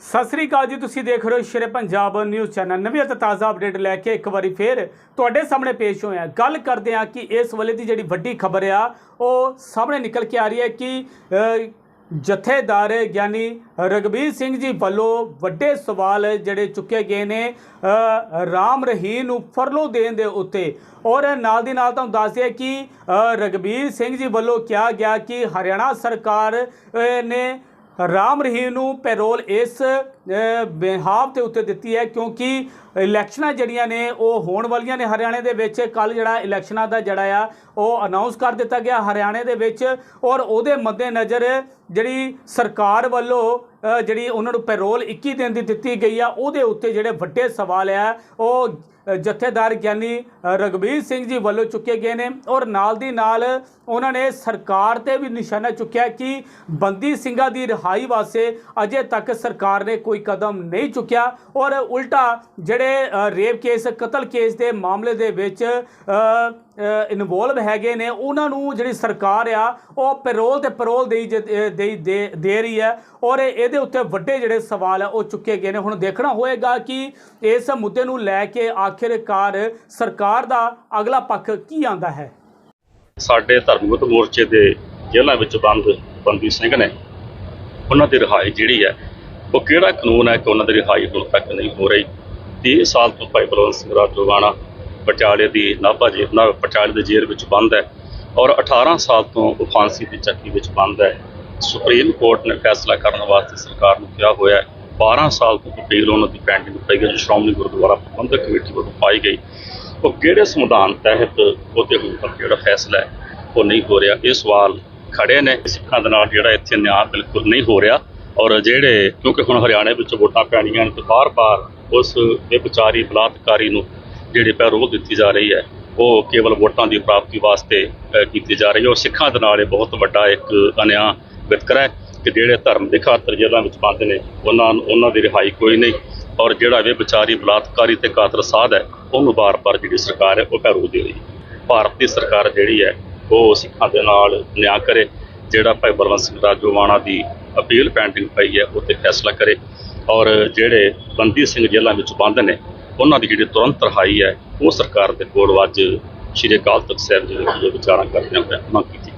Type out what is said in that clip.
ਸਤਿ ਸ੍ਰੀ ਅਕਾਲ ਜੀ ਤੁਸੀਂ ਦੇਖ ਰਹੇ ਹੋ ਸ਼ੇਰੇ ਪੰਜਾਬ ਨਿਊਜ਼ ਚੈਨਲ। ਨਵੀਂ ਅਤੇ ਤਾਜ਼ਾ ਅਪਡੇਟ ਲੈ ਕੇ ਇੱਕ ਵਾਰੀ ਫੇਰ ਤੁਹਾਡੇ ਸਾਹਮਣੇ ਪੇਸ਼ ਹੋਏ ਹਾਂ ਗੱਲ ਕਰਦੇ ਹਾਂ ਕਿ ਇਸ ਵੇਲੇ ਦੀ ਜਿਹੜੀ ਵੱਡੀ ਖਬਰ ਆ ਉਹ ਸਾਹਮਣੇ ਨਿਕਲ ਕੇ ਆ ਰਹੀ ਹੈ ਕਿ ਜਥੇਦਾਰ ਗਿਆਨੀ ਰਗਬੀਰ ਸਿੰਘ ਜੀ ਵੱਲੋਂ ਵੱਡੇ ਸਵਾਲ ਜਿਹੜੇ ਚੁੱਕੇ ਗਏ ਨੇ ਰਾਮ ਰਹੀਮ ਨੂੰ ਫਰਲੋ ਦੇਣ ਦੇ ਉੱਤੇ। ਔਰ ਨਾਲ ਦੀ ਨਾਲ ਤੁਹਾਨੂੰ ਦੱਸ ਦਈਏ ਕਿ ਅ, ਰਗਬੀਰ ਸਿੰਘ ਜੀ ਵੱਲੋਂ ਕਿਹਾ ਗਿਆ ਕਿ ਹਰਿਆਣਾ ਸਰਕਾਰ ਨੇ ਰਾਮ ਰਹੀਮ ਨੂੰ ਪੈਰੋਲ ਇਸ ਅ, ਬਿਹਾਫ ਦੇ ਉੱਤੇ ਦਿੱਤੀ ਹੈ ਕਿਉਂਕਿ ਇਲੈਕਸ਼ਨਾਂ ਜਿਹੜੀਆਂ ਨੇ ਉਹ ਹੋਣ ਵਾਲੀਆਂ ਨੇ ਹਰਿਆਣੇ ਦੇ ਵਿੱਚ। ਕੱਲ ਜਿਹੜਾ ਇਲੈਕਸ਼ਨਾਂ ਦਾ ਜਿਹੜਾ ਆ ਉਹ ਅਨਾਉਂਸ ਕਰ ਦਿੱਤਾ ਗਿਆ ਹਰਿਆਣੇ ਦੇ ਵਿੱਚ ਔਰ ਉਹਦੇ ਮੱਦੇਨਜ਼ਰ ਜਿਹੜੀ ਸਰਕਾਰ ਵੱਲੋਂ ਜਿਹੜੀ ਉਹਨਾਂ ਨੂੰ ਪੈਰੋਲ 21 ਦਿਨ ਦੀ ਦਿੱਤੀ ਗਈ ਆ ਉਹਦੇ ਉੱਤੇ ਜਿਹੜੇ ਵੱਡੇ ਸਵਾਲ ਆ ਉਹ ਜਥੇਦਾਰ ਗਿਆਨੀ ਅ, ਰਗਬੀਰ ਸਿੰਘ ਜੀ ਵੱਲੋਂ ਚੁੱਕੇ ਗਏ ਨੇ ਔਰ ਨਾਲ ਦੀ ਨਾਲ ਉਹਨਾਂ ਨੇ ਸਰਕਾਰ ਤੇ ਵੀ ਨਿਸ਼ਾਨਾ ਚੁੱਕਿਆ ਕਿ ਬੰਦੀ ਸਿੰਘਾਂ ਦੀ ਰਿਹਾਈ ਵਾਸਤੇ ਅਜੇ ਤੱਕ ਸਰਕਾਰ ਨੇ ਕੋਈ ਕਦਮ ਨਹੀਂ ਚੁੱਕਿਆ ਔਰ ਉਲਟਾ ਜਿਹੜੇ ਰੇਪ ਕੇਸ ਕਤਲ ਕੇਸ ਦੇ ਮਾਮਲੇ ਦੇ ਵਿੱਚ ਇਨਵੋਲਵ ਹੈਗੇ ਨੇ ਉਹਨਾਂ ਨੂੰ ਜਿਹੜੀ ਸਰਕਾਰ ਆ ਉਹ ਪੈਰੋਲ ਤੇ ਪੈਰੋਲ ਦੇਈ ਜ- ਦੇਈ ਦੇ ਦੇ ਰਹੀ ਹੈ ਔਰ ਇਹਦੇ ਉੱਤੇ ਵੱਡੇ ਜਿਹੜੇ ਸਵਾਲ ਆ, ਉਹ ਚੁੱਕੇ ਗਏ ਨੇ। ਹੁਣ ਦੇਖਣਾ ਹੋਏਗਾ ਕਿ ਇਸ ਮੁੱਦੇ ਨੂੰ ਲੈ ਕੇ ਆਖਿਰਕਾਰ ਸਰਕਾਰ ਦਾ ਅਗਲਾ ਪੱਖ ਕੀ ਆਂਦਾ ਹੈ? ਸਾਡੇ ਧਰਮਗਤ ਮੋਰਚੇ ਦੇ ਜੇਲ੍ਹਾਂ ਵਿੱਚ ਬੰਦ ਬੰਦੀ ਸਿੰਘ ਨੇ ਉਹਨਾਂ ਦੀ ਰਿਹਾਈ ਜਿਹੜੀ ਹੈ, ਉਹ ਕਿਹੜਾ ਕਾਨੂੰਨ ਹੈ ਕਿ ਉਹਨਾਂ ਦੀ ਰਿਹਾਈ ਹੁਣ ਤੱਕ ਨਹੀਂ ਹੋ ਰਹੀ? 30 ਸਾਲ ਤੋਂ ਭਾਈ ਬਲਵੰਤ ਸਿੰਘ ਰਾਜੋਵਾਣਾ ਪਟਿਆਲੇ ਦੀ ਨਾਭਾ ਜੇਲ੍ਹ ਨਾਲ ਪਟਿਆਲੇ ਦੀ ਜੇਲ੍ਹ ਵਿੱਚ ਬੰਦ ਹੈ ਔਰ 18 ਸਾਲ ਤੋਂ ਉਹ ਫਾਂਸੀ ਦੀ ਚੱਕੀ ਵਿੱਚ ਬੰਦ ਹੈ। ਸੁਪਰੀਮ ਕੋਰਟ ਨੇ ਫੈਸਲਾ ਕਰਨ ਵਾਸਤੇ ਸਰਕਾਰ ਨੂੰ ਕਿਹਾ ਹੋਇਆ ਹੈ 12 ਸਾਲ ਤੋਂ ਅਪੀਲ ਉਹਨਾਂ ਦੀ ਪੈਂਡਿੰਗ ਪਈ ਹੈ, ਜੋ ਸ਼੍ਰੋਮਣੀ ਗੁਰਦੁਆਰਾ ਪ੍ਰਬੰਧਕ ਕਮੇਟੀ ਵੱਲੋਂ ਪਾਈ ਗਈ। ਉਹ ਕਿਹੜੇ ਸੰਵਿਧਾਨ ਤਹਿਤ ਉਹਦੇ ਹੁਣ ਤੱਕ ਜਿਹੜਾ ਫੈਸਲਾ ਹੈ, ਉਹ ਨਹੀਂ ਹੋ ਰਿਹਾ। ਇਹ ਸਵਾਲ ਖੜੇ ਨੇ। ਸਿੱਖਾਂ ਦੇ ਨਾਲ ਜਿਹੜਾ ਇੱਥੇ ਨਿਆਂ ਬਿਲਕੁਲ ਨਹੀਂ ਹੋ ਰਿਹਾ। ਔਰ ਜਿਹੜੇ, ਕਿਉਂਕਿ ਹੁਣ ਹਰਿਆਣੇ ਵਿੱਚ ਵੋਟਾਂ ਪੈਣੀਆਂ ਨੇ, ਤੇ ਬਾਰ-ਬਾਰ ਉਸ ਵਿਚਾਰੀ ਬਲਾਤਕਾਰੀ ਨੂੰ ਜਿਹੜੀ ਪੈਰੋਲ ਦਿੱਤੀ ਜਾ ਰਹੀ ਹੈ, ਉਹ ਕੇਵਲ ਵੋਟਾਂ ਦੀ ਪ੍ਰਾਪਤੀ ਵਾਸਤੇ ਕੀਤੀ ਜਾ ਰਹੀ ਹੈ। ਔਰ ਸਿੱਖਾਂ ਦੇ ਨਾਲ ਇਹ ਬਹੁਤ ਵੱਡਾ ਇੱਕ ਅਨਿਆਂ ਵਿਤਕਰਾ ਹੈ ਕਿ ਜਿਹੜੇ ਧਰਮ ਦੇ ਖਾਤਰ ਜੇਲ੍ਹਾਂ ਵਿੱਚ ਬੰਦ ਨੇ, ਉਹਨਾਂ ਨੂੰ ਉਹਨਾਂ ਦੀ ਰਿਹਾਈ ਕੋਈ ਨਹੀਂ। ਔਰ ਜਿਹੜਾ ਵੇ ਵਿਚਾਰੀ ਬਲਾਤਕਾਰੀ ਤੇ ਕਾਤਰ ਸਾਧ ਹੈ, ਉਹਨੂੰ ਬਾਰ-ਬਾਰ ਜਿਹੜੀ ਸਰਕਾਰ ਹੈ, ਉਹ ਪੈਰੋਲ ਦੇ ਰਹੀ ਹੈ ਭਾਰਤ ਦੀ ਸਰਕਾਰ ਜਿਹੜੀ ਹੈ, ਉਹ ਸਿੱਖਾਂ ਦੇ ਨਾਲ ਨਿਆਂ ਕਰੇ। ਜਿਹੜਾ ਭਾਈ ਬਲਵੰਤ ਸਿੰਘ ਰਾਜੋਵਾਣਾ ਦੀ ਅਪੀਲ ਪੈਂਡਿੰਗ ਪਈ ਹੈ, ਉਹ ਤੇ ਫੈਸਲਾ ਕਰੇ। ਔਰ ਜਿਹੜੇ ਬੰਦੀ ਸਿੰਘ ਜੇਲ੍ਹਾਂ ਵਿੱਚ ਬੰਦ ਨੇ, ਉਹਨਾਂ ਦੀ ਜਿਹੜੀ ਤੁਰੰਤ ਰਿਹਾਈ ਹੈ, ਉਹ ਸਰਕਾਰ ਦੇ ਕੋਲ ਅੱਜ ਸ਼੍ਰੀ ਅਕਾਲ ਤਖਤ ਸਾਹਿਬ ਜੀ ਦੇ ਵਿਚਾਰਾਂ ਕਰਦੇ ਹੋਏ ਮੰਗ ਕੀਤੀ।